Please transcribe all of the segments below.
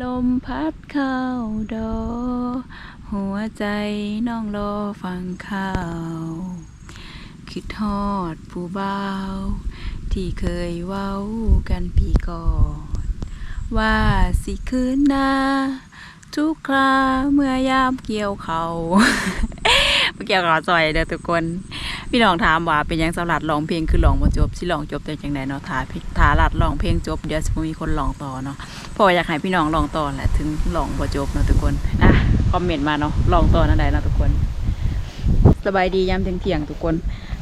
ลมพัดเข้าดอ หัวใจน้องรอฟังข่าว คิดทอดผู้บ่าว ที่เคยเว้ากันปีก่อนว่าสิคืนน้าทุกคราเมื่อยามเกี่ยวเขา เกี่ยวกับจอยเด้อทุกคน พี่น้องถามว่าเป็นยังสำหรับร้องเพลงคือร้องบ่จบสิร้องจบได้จังไดเนาะถ้าถ้าลัดร้องเพลงจบเดี๋ยวสิมีคนร้องต่อเนาะเพราะอยากให้พี่น้องร้องต่อแหละถึงร้องบ่จบเนาะทุกคนอะคอมเมนต์มาเนาะร้องต่อนั่นใดเนาะทุกคน สบายดียามเที่ยงๆทุกคน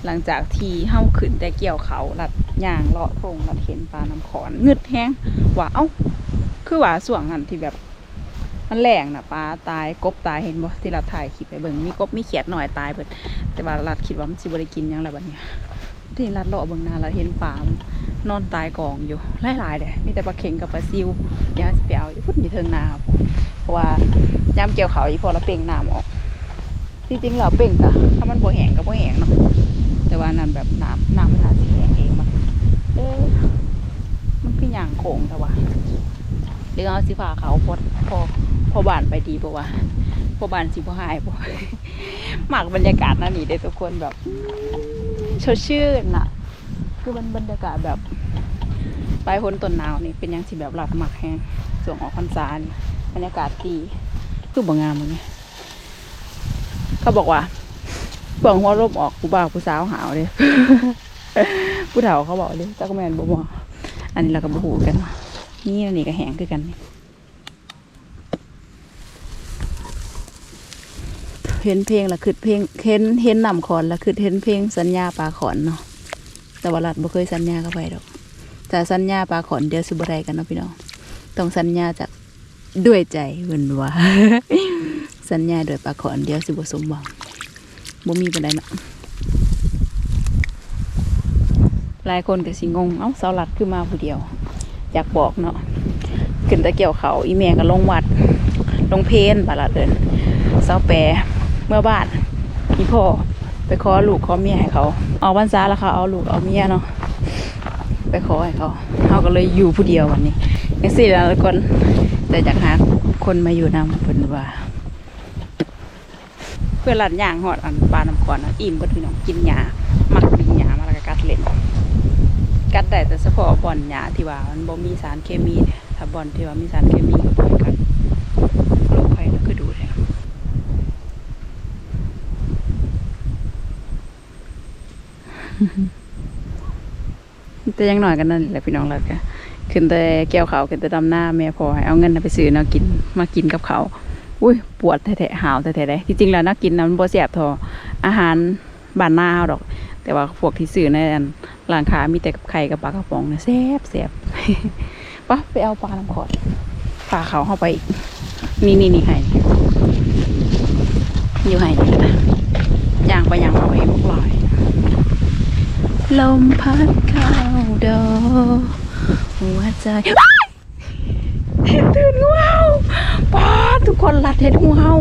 หลังจากที่เฮาขึ้นแต่เกี่ยวเขาลัดย่างเลาะทงลัดเห็นปลาน้ำขอนงึดแฮงว่าเอ้าคือว่าส่วงนั้นที่แบบ มันแรงน่ะปลาตายกบตายเห็นบ่ที่เราถ่ายคลิปไปเบิ่งมีกบมีเขียดหน่อยตายเบิดแต่ว่ารัดคิดว่ามันสิบ่ได้กินยังแล้วบัดเนี้ยที่รัดเลาะเบิ่งหน้าเราเห็นปลานอนตายกองอยู่หลายๆเด้มีแต่ปลาเข็งกับปลาซิวเดี๋ยวสิไปเอาอยู่พุ่นอยู่เทิงนาเพราะว่ายามเกี่ยวเขาอีพอเราเป่งน้ำออกที่จริงเราเป่งก็ถ้ามันบ่แห้งก็บ่แห้งเนาะแต่ว่านั่นแบบน้ำน้ำมันอาจสิแหงเองมันเอ๊มันคือย่างโขงแต่ว่าเรื่องเอาสิพาเขาพอพอ พอบานไปดีปะวะพอบานสิบ่หายปะหมากบรรยากาศนั่นนี่เด้ทุกคนแบบชดชื่นน่ะคือมันบรรยากาศแบบปลายพ้นต้นหนาวนี่เป็นยังสิแบบหลัดหมักแห้งส่วงออกพรรษานี่บรรยากาศดีคือบ่งงามมึงไงเขาบอกว่าเบิ่งหัวร่มออกผู้บ่าวผู้สาวหาวเลยผู้เฒ่าเขาบอกเลยจักแมนบ่บ่อันนี้เราก็บ่ฮู้กัน นี่อันนี้ก็แหงคือกันนี่ เห็นเพลงละคือเพลงเห็นเห็นนำขอนละคือเห็นเพลงสัญญาปลาขอนเนาะแต่ว่ารัดบ่เคยสัญญากับไปดอกแต่สัญญาปลาขอนเดียวสิบ่ได้กันเนาะพี่น้องต้องสัญญาจากด้วยใจเพิ่นว่าสัญญาด้วยปลาขอนเดียวสิบ่สมหวังบ่มีปานใดเนาะหลายคนก็สิงงเอ้าสาวรัดคือมาผู้เดียว อยากบอกเนาะขึ้นตะเกี่ยวเขาอีเมียก็ลงวัดลงเพนบาลาเดินเสาแปร เมื่อบ้านอีพ่อไปขอลูกขอเมียให้เขาเอาวันซาแล้วเขาเอาลูกเอาเมียเนาะไปขอให้เขาเขาก็เลยอยู่ผู้เดียววันนี้ยังสี่แล้วคนแต่อยากหาคนมาอยู่นำเพิ่นว่า เพื่อนหลานย่างหอดอันปลาน้ำก่อนนะอิ่มเบิดพี่น้องกินหญ้ามักกินหญ้ามาแล้วก็กัดเล่นกัดได้แต่เฉพาะบ่อนหญ้าที่ว่ามันบ่มีสารเคมีถ้าบ่อนที่ว่ามีสารเคมีก็บ่กัดลูกไผน่ะคือดูแท้ แต่ยังหน่อยกันนั่นแหละพี่น้องเราก็ขึ้นแต่แก้วเขาขึ้นแต่ดำหน้าแม่พอให้เอาเงินไปซื้อนวกินมากินกับเขาอุ้ยปวดแท้ๆหาวแท้ๆได้ที่จริงแล้วนักกินนะมันบ่แซ่บทออาหารบ้านนาเฮาดอก แต่ว่าพวกที่ซื้อในอันร้านค้ามีแต่กับไข่กับปลากระป๋องเนี่ยแซ่บแซ่บปะไปเอาปลาน้ำขอดปลาเขาเข้าไปอีกนี่นี่นี่ไข่อยู่ไข่นี่นะย่างไปย่างมาไปพวกลอยลมพัดเข้า ดอหัวใจเห็นตื่นงูเห่าป้าทุกคนรัดเห็นงูเห่า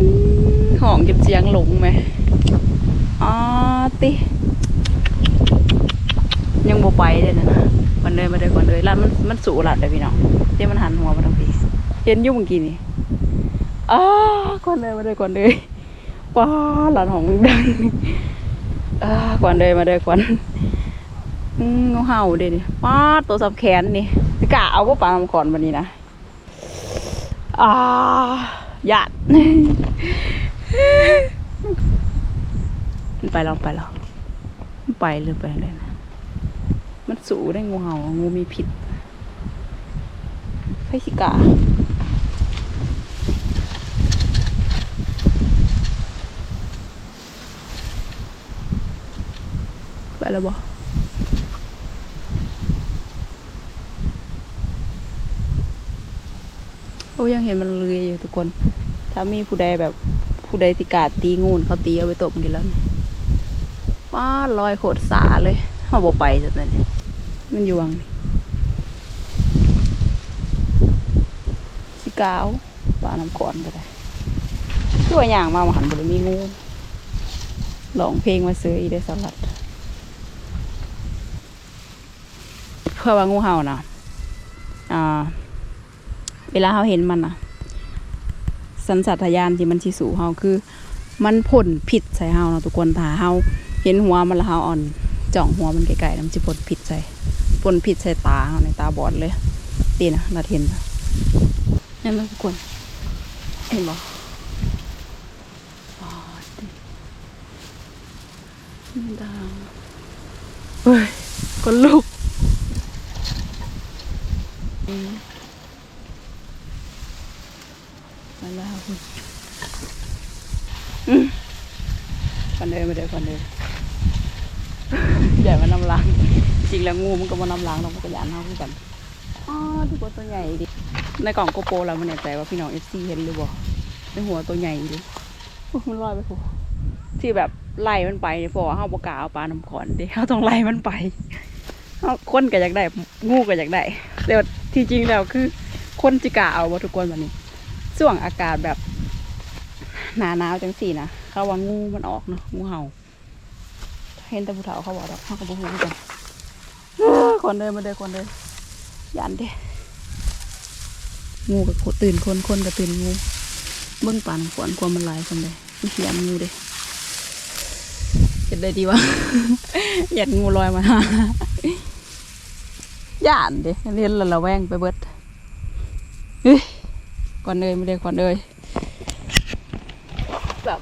อื้อห้องจนเสียงหลงไหมอ๋อติ ยังโบไปเลยนะมันเลยมาเลยก่อนเลยแล้วมันมันสูหลัดเลยพี่น้องเดี๋ยวมันหันหัวมาทางพี่เห็นยุ่เมื่อกี้นี่อ้าก่อนเลยมาเลยก่อนเลยป้าหลานของมึงดังอ่าก่อนเลยมาเลยก่อน งูเห่าเด้นี่ป้าตัวสับแขนนี่สิกะเอาก็ปลาลำก่อนวันนี้นะอ่าหยาดมันไปล้วไปล้วมันไปเลยไปเลยนะมันสูได้งูเห่างูมีพิษไฟสิกาไปแล้วบ่ อ้ยังเห็นมันเลือยอยู่ทุกคน ถ้ามีผู้ใดแบบผู้ใดสิกาตีงูนเขาตีเอาไปตบกินแล้วว้าลอยโขดสาเลยเขาบอกไปจังเลยมันอยู่วังนี่สิกาวปลาน้ำก่อนก็ได้ช่วยอย่างมาหันบริมีงูลองเพลงมาซื้ออีเดสลัด เพื่อว่างูเห่านะอ่า เวลาเราเห็นมันอะสัญชาตญาณที่มันสิสู่เฮาคือ มันพ่นพิษใส่เฮาเนาะทุกคนถ้าเฮาเห็นหัวมันแล้วเฮาอ่อนจ่องหัวมันไกลๆแล้วมันสิพ่นพิษใส่พ่นพิษใส่ตาเฮาในตาบอดเลยตีนะเราเห็นนะนั่นะทุกคนเห็นบ่อ๋อดิมันดังเฮ้ยก็ลุกอืมมาแล้วคุณอืม คนเดินมาเดินคนเดินใหญ่มันน้ำล้างจริงแล้วงูมันก็มาน้ำล้างเรามันก็ยานเท่ากันอ๋อทุกคนตัวใหญ่ดิในกล่องโกโปรเราไม่แน่ใจว่าพี่น้องเอฟซีเห็นหรือเปล่าในหัวตัวใหญ่ดิมันลอยไปผูที่แบบไล่มันไปเนี่ยเพราะว่าเฮาบกาเอาปลาน้ำขอนเดิเขาต้องไล่มันไปเฮาคนก็อยากได้งูก็อยากได้แต่ที่จริงแล้วคือคนจิกาเอาบ่ทุกคนแบบนี้ช่วงอากาศแบบ หนาหนาวจังสี่นะเขาว่างูมันออกเนาะงูเห่า เห็นแต่ผู้เฒ่าเขาบอกดอกเขาก็บ่ฮู้กันคนเดินมาเดินคนเดินยันเด้งูกับตื่นคนคนกับตื่นงูเบิ้งป่านฝนความมันหลายคนเลยไม่เสียมงูเด้เห็นได้ดีวะหยัดงูลอยมาหาย่านเด้เรียนละละแวงไปเบิดเฮ้ยก่อนเลยไม่ได้ก่อนเลยแบบ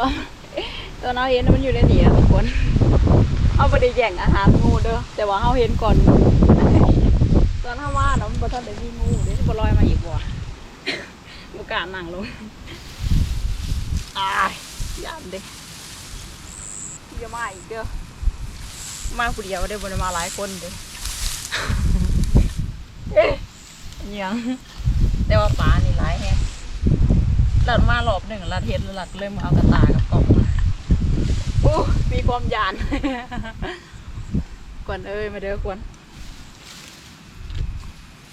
ตอนตอนเราเห็นมันอยู่ในนี่นะทุกคนเอาไปได้แย่งอาหารงูเด้อแต่ว่าเขาเห็นก่อนตอนถ้าว่าเนาะมันบ่ทันได้มีงูเดี๋ยวสิบ่ลอยมาอีกบ่บ่กล้านั่งลงอายยานเด้อย่ามาอีกเด้อมาผู้เดียวเด้บ่ได้มาหลายคนเด้อเอ๊ะยังแต่ว่าปลานี่หลายแฮะ ลัดมารอบหนึ่งหลัดเฮ็ดแล้วหลัดเริ่มเอากระตากับกล่องมาอู้มีความยานกวนเอ้ยมาเด้อกวน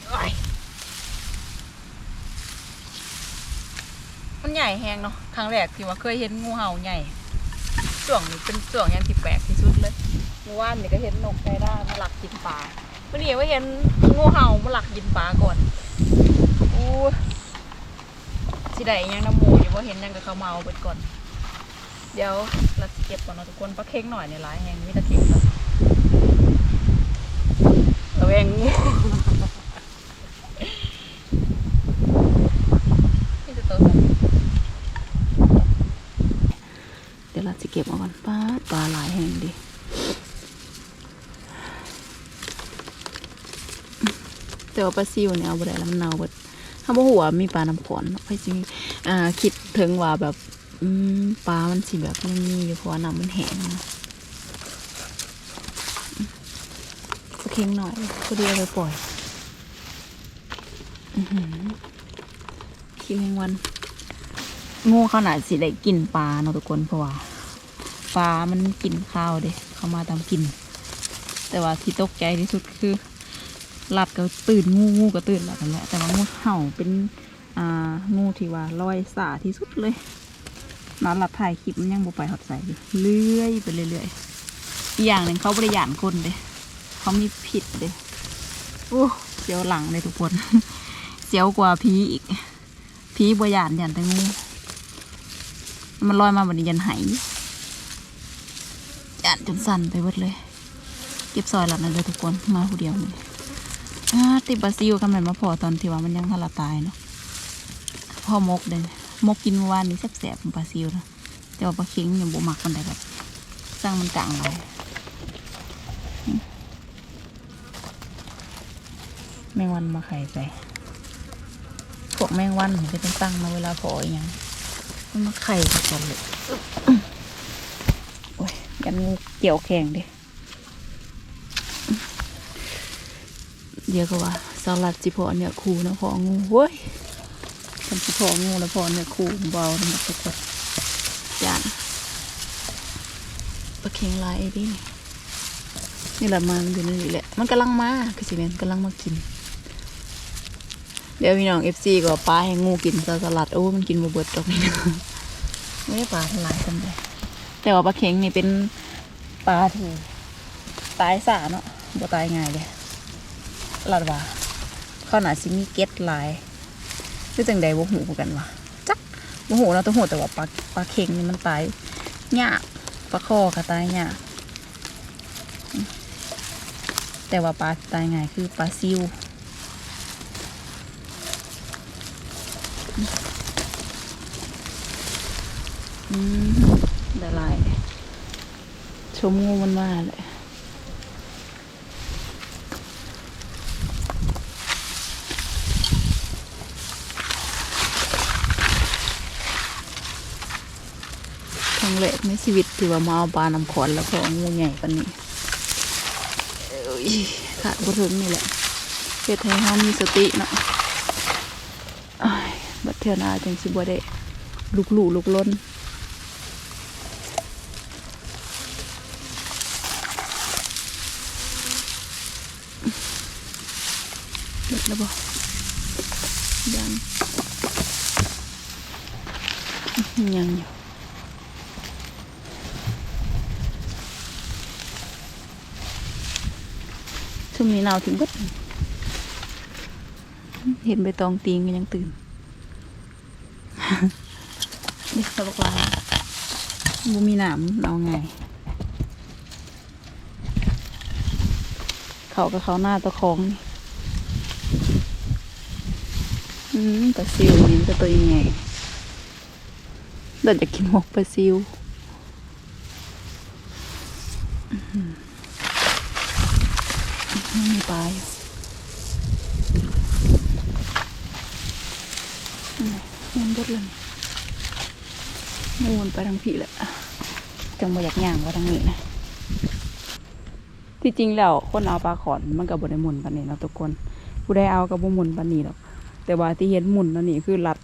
โอ้ยมันใหญ่แฮงเนาะครั้งแรกที่ว่าเคยเห็นงูเห่าใหญ่ส่วงนี้เป็นส่วงยังที่แปลกที่สุดเลยเมื่อวานนี่ก็เห็นนกไก่ด้ามาหลักกินปลาวันนี้ว่าเห็นงูเห่ามาหลักกินปลาก่อนอู้ สิได้ยังน้ำหมูอยู่ว่าเห็นยังกับเขาวเมาเบิดก่อน เดี๋ยวเราสิเก็บก่อนเนาะทุกคนปลาเค็งหน่อยในร้ายแหงมีแตะเค็งแล้วระแวงงูนี่จะโตสันเดี๋ยวเราจะเก็บเอาก่อนปลาปลาหลายแห่งดิแต่ว่าปลาซิวเนี่ยเอาไปได้แล้วมันเน่าเบิด ถ้าบ่หัวามีปลาน้ำขอนเนาะไปจริงอ่าคิดถึงว่าแบบอืมปลามันสิแบบยังมีอยู่เพราะว่าน้ำมันแห้งนะอืมสักเค็งหน่อยก็ดีเอาไปปล่อยอื้อหือขี้แมงวันงูเขาน่าสิได้กินปลาเนาะทุกคนเพราะว่าปลามันกินข้าวเด้เข้ามาตามกิน แต่ว่าที่ตกใจที่สุดคือ หลัดก็ตื่นงูงูก็ตื่นหลัดนั่นแหละแต่ว่างูเห่าเป็นอ่างูที่ว่าลอยสาที่สุดเลยนอนหลับถ่ายคลิปมันยังบ่ไปหอดใส่เลื่อยไปเรื่อยๆอีกอย่างหนึ่งเขาบริยานคนเด้เขามีผิดเด้โอ้เสียวหลังเลยทุกคนเสียวกว่าผีอีกผีบวยานยันแต่งูมันลอยมาบันยันไหายยันจนสั่นไปเบิดเลย เก็บซอยหลับนั่นเลยทุกคนมาผู้เดียวนี่ อ่าติบาซิลกำลังมาพอตอนที่ว่ามันยังทะละตายเนาะพ่อมกเลยมกกินเมื่อวานนี้แสบๆปลาซิวนะแต่ว่าปลาเค็งยังบ่มักมันได้แบบสร้างมันกลางเลยแมงวันมาไข่ใส่พวกแมงวันมันจะเป็นตั้งมาเวลาพออย่างมันมาไข่กันเลยโอ้ยยันงูเกี่ยวแข็งดิ เดี๋ยวก็ว่าสลัดจิพอเนี่ยคูนะพองูเว้ยทำจิพองูแล้วพอเนี่ยคูเบาทั้งหมดทุกคนจานปลาเค็งลายไอ้ดินี่นี่แหละมันอยู่ในนี่แหละ มันกำลังมาคือสิเมนกำลังมากิน เดี๋ยวพี่น้องเอฟซีก็ปลาให้งูกินสลัดโอ้มันกินบ่เบิดดอกนี่นะไม่ได้ปลาทลายกันเลยแต่ว่าปลาเค็งนี่เป็นปลาที่ตายสาเนาะบ่ตายง่ายเลย ลัดว่าเขาน่าสิมีเก็ตหลายคือจังใดบ่หูกันวะจักบ่หูเราต้องหูแต่ว่าปลาปลาเค็งนี่มันตายยากปลาคอก็ตายยากแต่ว่าปลาตายง่ายคือปลาซิวอืมละลายเลยชมงูมันมาเลย แรกในชีวิตที่ว่ามาเอาปลาน้ำขอนแล้วพองูใหญ่ปานนี้ขาดบ่ถึงนี่แหละเฮ็ดให้เฮามีสติเนาะบัดเทื่อหน้าจังสิบ่ได้ลุกลู่ลุกล้นเด็ดแล้วบ่ยังยังอยู่ ช่วงนี้หนาวถึงก็เห็นใบตองตีงก็ยังตื่นเด็กตลกลายบูมีหนามเอาไง เขากับเขาหน้าตะคองนี่อืมปลาซิวนี่ก็ตัวใหญ่เราจะกินหมกปลาซิวอื้อหือไม่มีปลาอยู่นี่มันบดเลย มูนไปทางผีแหละจังมาอยากย่างว่าทางนี้นะที่จริงแล้วคนเอาปลาขอนมันกับบได้หมุนปันนี้เนาะทุกคนผู้ใดเอากับบ่หมุนปันนี้หรอกแต่ว่าที่เห็นหมุนนั่นนี่คือรัด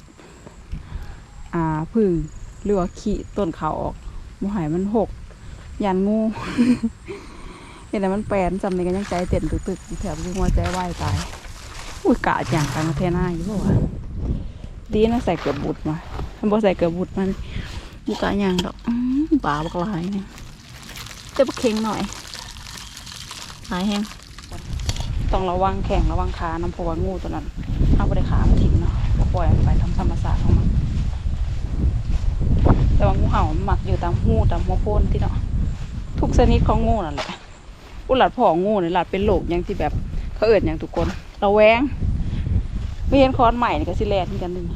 อ่าพึ่งหรือว่าขี้ต้นเขาออกบ่หายมันหกยันงูเห็นแล้วมันแปลนจำในกันยังใจเต้นตึกๆแถบคือหัวใจวายตายอุ้ยกะอย่างกลางประเทศน้าอยู่บ่วะดีนะใส่เกือบบุดมาถ้าบ่ใส่เกือบบุดมัน บุกะอย่างดอกอื้อบาบักหลายเนี่ยแต่บักเค็งหน่อยหลายแห้งต้องระวังแข่งระวังขาน้ำพว่างูตัวนั้นเอาไปได้ขามันทิ้งเนาะก็ปล่อยมันไปทำธรรมศาสตร์ของมันแต่ว่างูเห่ามันหมักอยู่ตามหูตามหัวโพนที่เนาะทุกชนิดของงูนั่นแหละอุหลัดพ่องูเนี่หลัดเป็นโรคอย่างที่แบบเขาเอิดอย่างทุกคนระแวงไม่เห็นคอนใหม่นี่ก็สิแลนกันนึง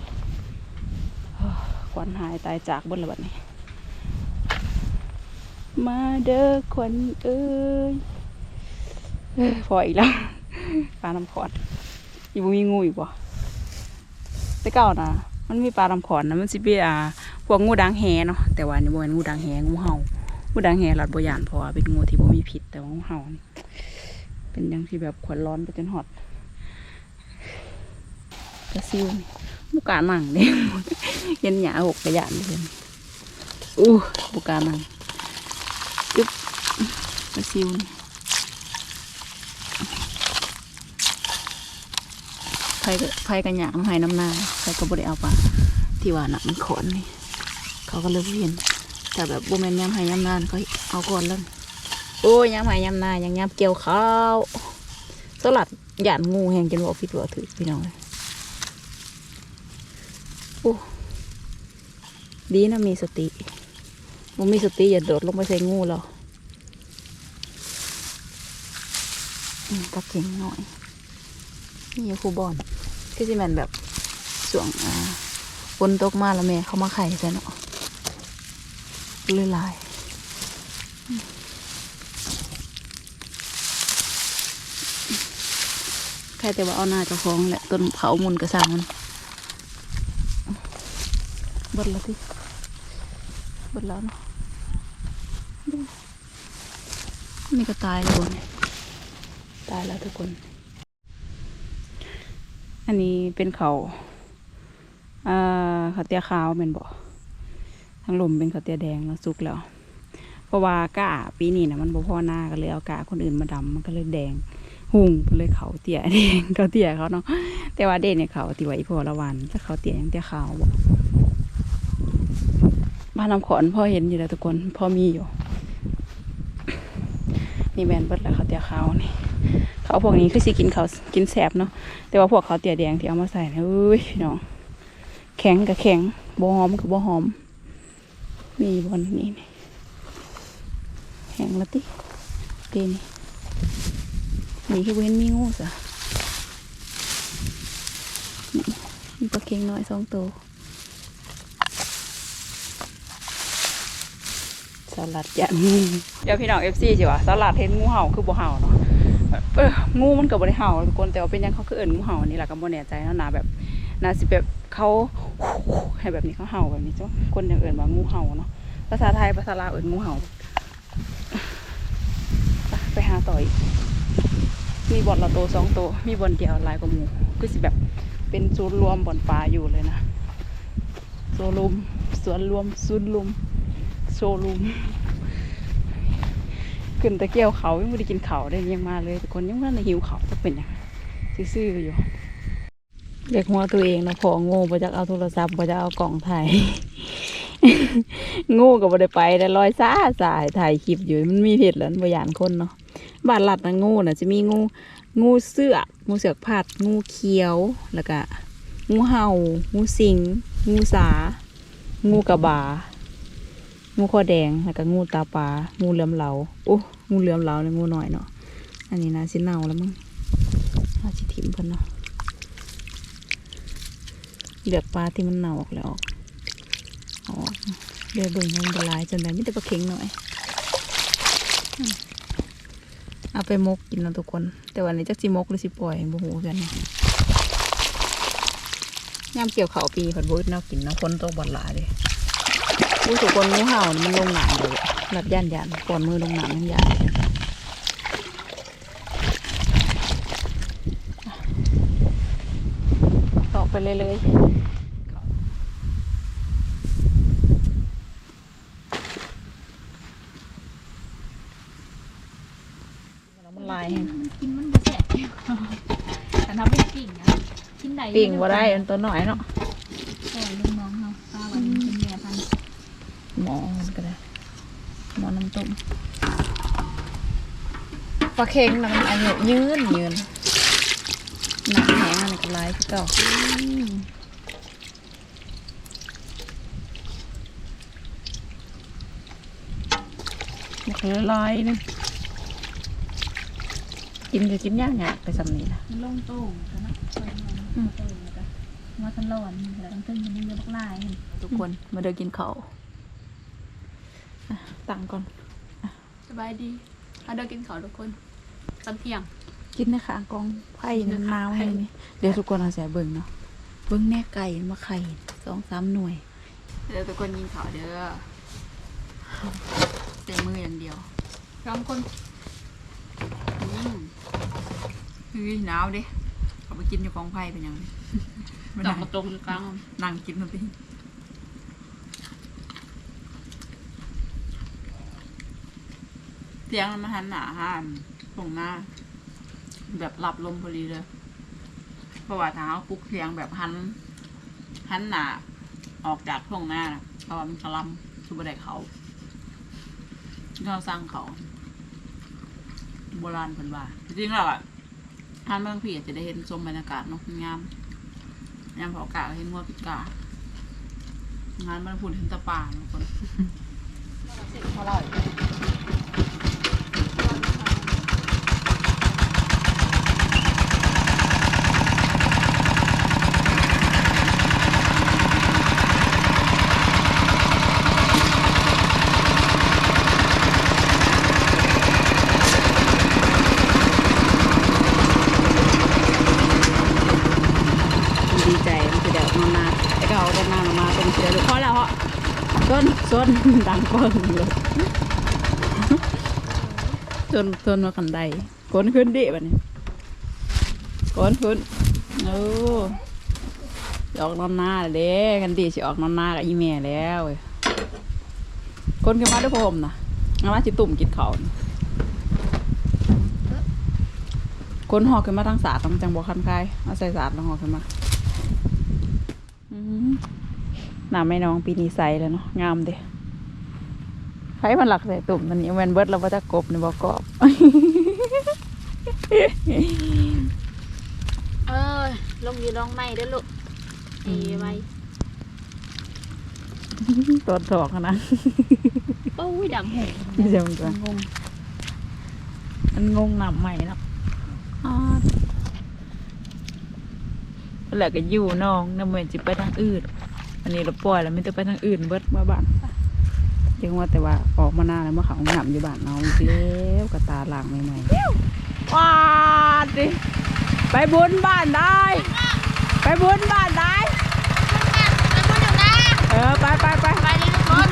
วันหายตายจากบนละบัดนี้ มาเด้อควันเอ้ยเอ้ยพออีกแล้วปลาน้ำขอดอีบ่มีงูอีกบ่แต่เก่านะมันมีปลาลำขอนนะมันสิเป็นอ่าพวกงูดังแหเนาะแต่ว่านี่บ่แม่นงูดังแหงูเห่างูดังแหหลัดบ่ยานพราะว่าเป็นงูที่บ่มีพิษแต่ว่างูเห่านี่เป็นอย่างที่แบบขวัญร้อนไปจนหอดกระซิวนี่ บุกานั่งเด้เห็นหญ้าหกกระยานเด้อู้บุกานั่งจึ๊บกระซิวนี่ไผก็ไผกันอยากมาให้น้ำนาแต่ก็บ่ได้เอาปลาที่ว่าน่ะมันขอนนี่ เขาก็เลยบ่เห็น แต่แบบบ่แม่นยามให้ยามนานเขาเอาก่อนแล้วโอ้ยยามให้ยามนายังยามเกี่ยวข้าวสลัดหยานงูแหงจนบ่ผิดว่าถือพี่น้องเลยโอ้ ดีนะมีสติบ่มีสติอย่าโดดลงไปใส่งูหรอกอืมตักเก่งหน่อย นี่คูบอนคือสิแมนแบบสวงฝนตกมาแล้วแม่เขามาไข่ใส่เนาะเลยลายอืมใครแต่ว่าเอาหน้าเจ้าของแหละต้นเผามุนกระสังมันบดแล้วที่ ดแล้วเนาะนี่ก็ตายแล้วเนี่ยตายแล้วทุกคน อันนี้เป็นเขาอ่าเขาวเตี้ยขาวเป็นบ่ทางลมเป็นเขาวเตี้ยแดงแล้วสุกแล้ว เพราะว่ากาปีนี้นะมันบ่พอหน้าก็เลยเอากาคนอื่นมาดำมันก็เลยแดงหุ่งไปเลยเขาเตี้ยแดงเขาเตี้ยเขาเนาะแต่ว่าเด่นเนี่ยเขาติไว้พอละวันถ้าเขาเตี้ยยังเตี้ยขาวบ่ บ้านน้ำขอนพ่อเห็นอยู่แล้วทุกคนพ่อมีอยู่ นี่แมนเบิดแล้วเขาเตี้ยขาวนี่เขาพวกนี้คือสิกินเขากินแสบเนาะแต่ว่าพวกเขาเตี๋ยแดงที่เอามาใส่เนี่ยเอ้ยพี่น้องแข็งกับแข็งบ่หอมกับบ่หอม มีบนนี่นี่แข็งละติเดนี่นี่คือบ่เห็นมีงูซะนี่มีปลาเค็งน้อยสองตัว สลัดอย่างนี้เดี๋ยวพี่น้องเอฟซีสิว่าสลัดเห็นงูเห่าคือบ่เห่าเนาะเอองูมันก็บ่ได้เห่าทุกคนแต่ว่าเป็นยังเขาคือเอิ้นงูเห่านี่แหละก็บ่แน่ใจเนาะนะแบบนาสิแบบเขาให้แบบนี้เขาเห่าแบบนี้จ้ะคนอยังเอิ้นว่างูเห่าเนาะภาษาไทยภาษาลาวเอิ้นงูเห่าไปหาต่ออีกมีบ่อนละโตสองโตมีบ่อนเดียวลายกว่าหมูคือสิแบบเป็นศูนย์รวมบ่อนปลาอยู่เลยนะโซลุมสวนรวมศูนย์รวม โชว์รูมขึ้นตะเกียวเขายังไม่ได้กินเขาได้ยังมาเลยทุกคนยังว่าในหิวเขาจะเป็นยังซื่อๆอยู่เด็กหัวตัวเองนะพอโง่บ่จักเอาโทรศัพท์บ่จักเอากล่องถ่ายโง่ก็บ่ได้ไปแต่ลอยซ่าสายถ่ายคลิปอยู่มันมีเพจแล้วบ่ยานคนเนาะบ้านลัดนะง่น่ะจะมีงูงูเสือกงูเสือกผัดงูเขียวแล้วก็งูเห่างูสิงงูสา งูกระบา งูคอแดงแล้วก็งูตาปลางูเหลือมเหลาโอ้งูเหลือมเหลาเลยงูหน่อยเนาะอันนี้นาสิเน่าแล้วมั้งนาสิถิ่มเพิ่นเนาะเลือกปลาที่มันเน่าออกแล้วออกเอาอเดี๋ยวเบิ่งว่ามันละลายจนได้ไม่ได้ปลาเค็งหน่อยเอาไปมกกินนะทุกคน แต่วันนี้จักสิมกหรือสิปล่อยบ่ฮู้กันเนาะยามเกี่ยวเขาปีเพิ่นบ่อึดแนวกินเนาะคนตกบ่หลาเด้ รู้สึกคนงูเห่านี่มันลงหนามเลยรับย่านยานก่อนมือลงหนามยังยานต่อไปเลยเลยแล้วมันลายแฮงกินมันบ่แสบแต่ถ้าเป็นปิ่งอะกินได้ปิ่งบ่ได้อันตัวหน่อยเนาะ แก่ลุงน้องเนาะปลาวันนี้เป็นแม่พันธุ์ หมอมันก็ได้หมอน้ำต้ม ปลาเค็งนะมันอายุยืนยืนหนักแหงอันนี้ก็ลายคือเก่ามะเขือลายนึงกินก็กินยากยากไปสำนี้นะมันลงโต้งกันนะโต้งมันโต้งแล้วก็มาทันร้อนแล้วต้องตึ้งมันเยอะบักลายเห็นทุกคนมาเดินกินเขาวอะตังก่อน สบายดีมาเดินกินข้าวทุกคนตอนเที่ยง กินนะคะกองไผ่น้ำนาวให้นี่เดี๋ยวทุกคนเอาใส่เบิ่งเนาะเบิ่งแน่ไก่มาไข่สองสามหน่วย เดี๋ยวทุกคนกินข้าวเด้อเต็มมืออย่างเดียวสองคนอืมเฮ้ยหนาวดิเอาไปกินอยู่กองไผ่เป็นยังไงไม่ดอได้กกระตรงอยู่กลางนั่งกินมัน เสียงมันหันหนาหันตรงหน้า แบบหลับลมพอดีเลยเพราะว่าถ้าเขาปลุกเสียงแบบหันหันหนาออกจากช่วงหน้าเพราะว่ามันกระลำคือบไดเขาเราสร้างเขาโบราณเพิ่นว่าจริงๆแล้วอะทานเมืองพี่อาจจะได้เห็นชมบรรยากาศนาะงามยามเผากาเห็นงัวปิดกางานมันพูดเห็นตะป่าทุกคนดีใจมันคือเดี๋ยวมามาไอ้ก็เอาได้มามามาตรงเสียลูกพอแล้วเหรอ ส้นดังก้นเลยจนจนมาขันใดก้นขึ้นดิบัดนี้ก้นขึ้นโอ้ออกนอนหน้าแล้วเด้กันดีสิออกนอนหน้ากับอีเมลแล้วเว้ยก้นขึ้นมาด้วยผมนะงั้นว่าจิตุ่มกินเขาวนี่ก้นหอกขึ้นมาทางศาสตร์มันจังบวคันคายเอาใส่ศาสตร์แล้วหอกขึ้นมาอืม น้าไม่น้องปีนี้ใสแล้วเนาะงามเด้ไผมันหลักใส่ตุ่มตอนนี้แมนเบิร์ดเราว่าจะกบในบ่กรอบเออลงอยู่ลองไม่เด้อลูกไอ้ไว้ตอดถอกนะโอ้ยดำหูเดี๋ยวมันจะงงมันงงหนับใหม่เนาะอ้าวแล้วก็อยู่น้องน้ำเหมือนจิไปทางอื่น อันนี้เราปล่อยแล้วไม่ต้องไปทางอื่นเบิดมาบ้านยังว่าแต่ว่าออกมานานแล้วมาเขาหนำอยู่บ้านเราอีกแล้วกระตาล่างใหม่ๆว้าดิไปบุญบ้านได้ ไปบุญบ้านได้เออไปไปไปไปดิทุกคน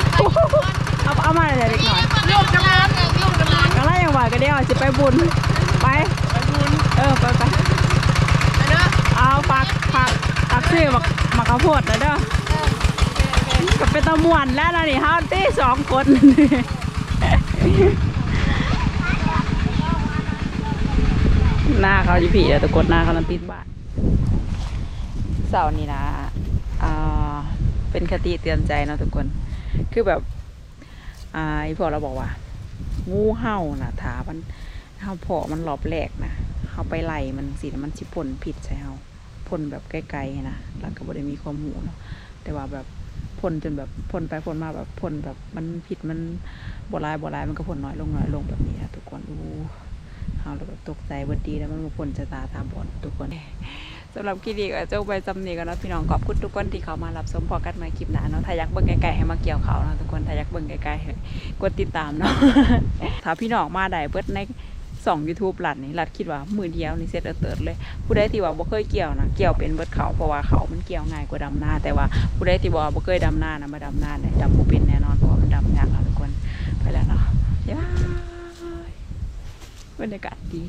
เอาเอามาเลยเด็กหน่อยลูกกำลังลูกกำลังอะไรอย่างว่าก็เดียวจะไปบุญไปไปบุญเออไปไปไปเด้อเอาฝากฝากฝากซื้อมักมักข้าวโพดหน่อยเด้อ ก็เป็นตะมวนแล้วล่ะนี่ฮาตี้สองคนหน้าเขาจะผีแล้วตะกดหน้าเขาลันติดบ้านเสาร์นี้นะอ่าเป็นคติเตือนใจเนาะทุกคน คือแบบอ่าอีพอเราบอกว่างูเห่านะถามันเห่าพาะมันหลอบแหลกนะเฮาไปไล่มันสิมันสิพ่นผิดใช่เฮาพ่นแบบไกลๆนะแล้วก็บ่ได้มีความหูเนาะแต่ว่าแบบ พ่นจนแบบพ่นไปพ่นมาแบบพ่นแบบมันผิดมันบ่ร้ายบ่ร้ายมันก็พ่นน้อยลงน้อยลงแบบนี้นะทุกคนดูเฮาแล้วแบบตกใจเบิดดีแล้วมันมาพ่นชะตาตามบอดทุกคนสำหรับคลิปนี้ก็เจ้าไปจำนี้กันนะพี่น้องขอบคุณทุกคนที่เขามารับชมพอกันม่คลิปหน้าเนาะถ้าอยากเบิ่งไกลๆให้มาเกี่ยวเขาเนาะทุกคนถ้าอยากเบิ่งไกลๆให้กดติดตามเนาะถ้าพี่น้องมาได้เบิดใน สองยูทูบหลัดนี่หลัดคิดว่ามือเดียวนี่เสร็จแล้วเติร์ดเลย ผู้ใดที่ว่าบ่เคยเกี่ยวนะเกี่ยวเป็นเบิดเขาเพราะว่าเขามันเกี่ยวง่ายกว่าดำนาแต่ว่าผู้ใดที่ว่าบ่เคยดำนานะมาดำนาเนี่ยดำบ่เป็นแน่นอนเพราะมันดำยากค่ะทุกคนไปแล้วเนาะบ๊ายบายบรรยากาศดี